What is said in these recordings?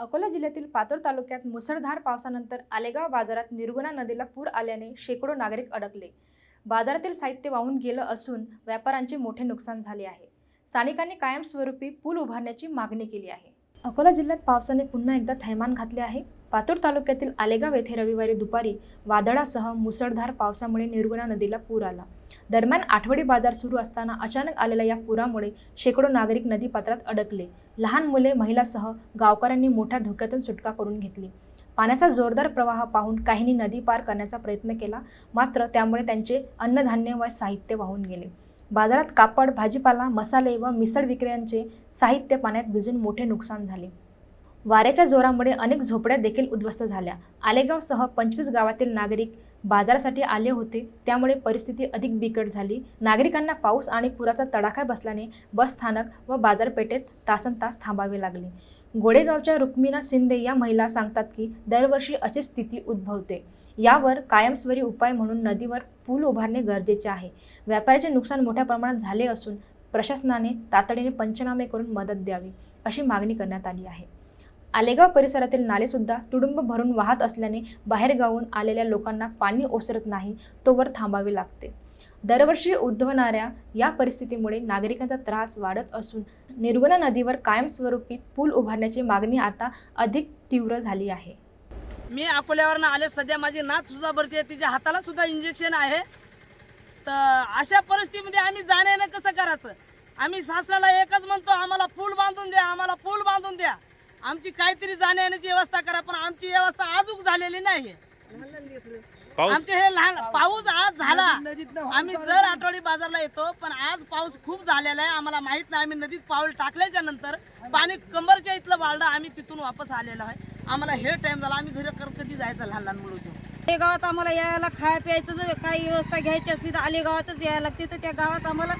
अकोला जिल्ह्यातील पातूर तालुक्यात मुसळधार पावसानंतर आलेगाव बाजारात निर्गुणा नदीला पूर आल्याने शेकडो नागरिक अडकले. बाजारातील साहित्य वाहून गेलं असून व्यापाऱ्यांचे मोठे नुकसान झाले आहे. स्थानिकांनी कायमस्वरूपी पूल उभारण्याची मागणी केली आहे. अकोला जिल्ह्यात पावसाने पुन्हा एकदा थैमान घातले आहे. पातूर तालुक्यातील आलेगाव येथे रविवारी दुपारी वादळासह मुसळधार पावसामुळे निर्गुणा नदीला पूर आला. दरम्यान आठवडी बाजार सुरू असताना अचानक आलेल्या या पुरामुळे शेकडो नागरिक नदीपात्रात अडकले. लहान मुले महिलासह गावकऱ्यांनी मोठ्या धोक्यातून सुटका करून घेतली. पाण्याचा जोरदार प्रवाह पाहून काहींनी नदी पार करण्याचा प्रयत्न केला मात्र त्यामुळे त्यांचे अन्नधान्य व साहित्य वाहून गेले. बाजारात कापड भाजीपाला मसाले व मिसळ विक्रेत्यांचे साहित्य पाण्यात भिजून मोठे नुकसान झाले. वाऱ्याच्या जोरामुळे अनेक झोपड्या देखील उद्ध्वस्त झाल्या. आलेगावसह पंचवीस गावातील नागरिक बाजारासाठी आले होते. त्यामुळे परिस्थिती अधिक बिकट झाली. नागरिकांना पाऊस आणि पुराचा तडाखा बसल्याने बस स्थानक व बाजारपेठेत तासन तास थांबावे लागले. गोडेगावच्या रुक्मिणा शिंदे या महिला सांगतात की दरवर्षी अशी स्थिती उद्भवते. यावर कायमस्वरी उपाय म्हणून नदीवर पूल उभारणे गरजेचे आहे. व्यापाऱ्याचे नुकसान मोठ्या प्रमाणात झाले असून प्रशासनाने तातडीने पंचनामे करून मदत द्यावी अशी मागणी करण्यात आली आहे. आलेगाव परिसरातील नालेसुद्धा तुडुंब भरून वाहत असल्याने बाहेरगावून आलेल्या लोकांना पाणी ओसरत नाही तोवर थांबावे लागते. दरवर्षी उद्भवणाऱ्या या परिस्थितीमुळे नागरिकांचा त्रास वाढत असून निर्गुणा नदीवर कायमस्वरूपी पूल उभारण्याची मागणी आता अधिक तीव्र झाली आहे. मी अकोल्यावरनं आले सध्या माझी नात सुद्धा आहे तिच्या हाताला सुद्धा इंजेक्शन आहे. तर अशा परिस्थितीमध्ये आम्ही जाण्यानं कसं करायचं? आम्ही शासनाला एकच म्हणतो आम्हाला पूल बांधून द्या आम्हाला पूल बांधून द्या. आमची काहीतरी जाण्याची व्यवस्था करा पण आमची व्यवस्था अजूक झालेली नाही आमचे हे लहान पाऊस आज झाला. आम्ही जर आठवडी बाजारला येतो पण आज पाऊस खूप झालेला आहे. आम्हाला माहीत नाही आम्ही नदीत पाऊल टाकल्याच्या नंतर पाणी कंबरच्या इथलं वाढलं आम्ही तिथून वापस आलेलो आहे. आम्हाला हे टाइम झाला. आम्ही घरी कर- कधी जायचं लहान लहान मुलं ते गावात आम्हाला यायला खाया प्यायचं जर काही व्यवस्था घ्यायची असली तर आले गावातच यायला लागते. तर त्या गावात आम्हाला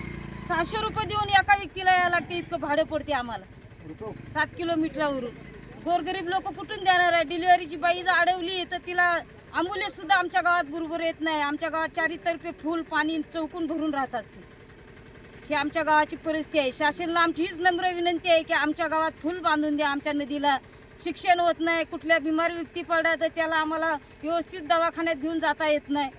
सहाशे रुपये देऊन एका व्यक्तीला यायला लागते. इतकं भाडं पडते आम्हाला. सात किलोमीटरवरून. गोरगरीब लोक कुठून देणार आहे? डिलिव्हरीची बाई जर अडवली तर तिला ॲम्ब्युलन्स सुद्धा आमच्या गावात बरोबर येत नाही. आमच्या गावात चारीतर्फे फुल पाणी चौकून भरून राहत असते ही आमच्या गावाची परिस्थिती आहे. शासनाला आमची हीच नम्र विनंती आहे की आमच्या गावात फुल बांधून द्या. आमच्या नदीला शिक्षण होत नाही. कुठल्या बिमारी व्यक्ती पडल्या तर त्याला आम्हाला व्यवस्थित दवाखान्यात घेऊन जाता येत नाही.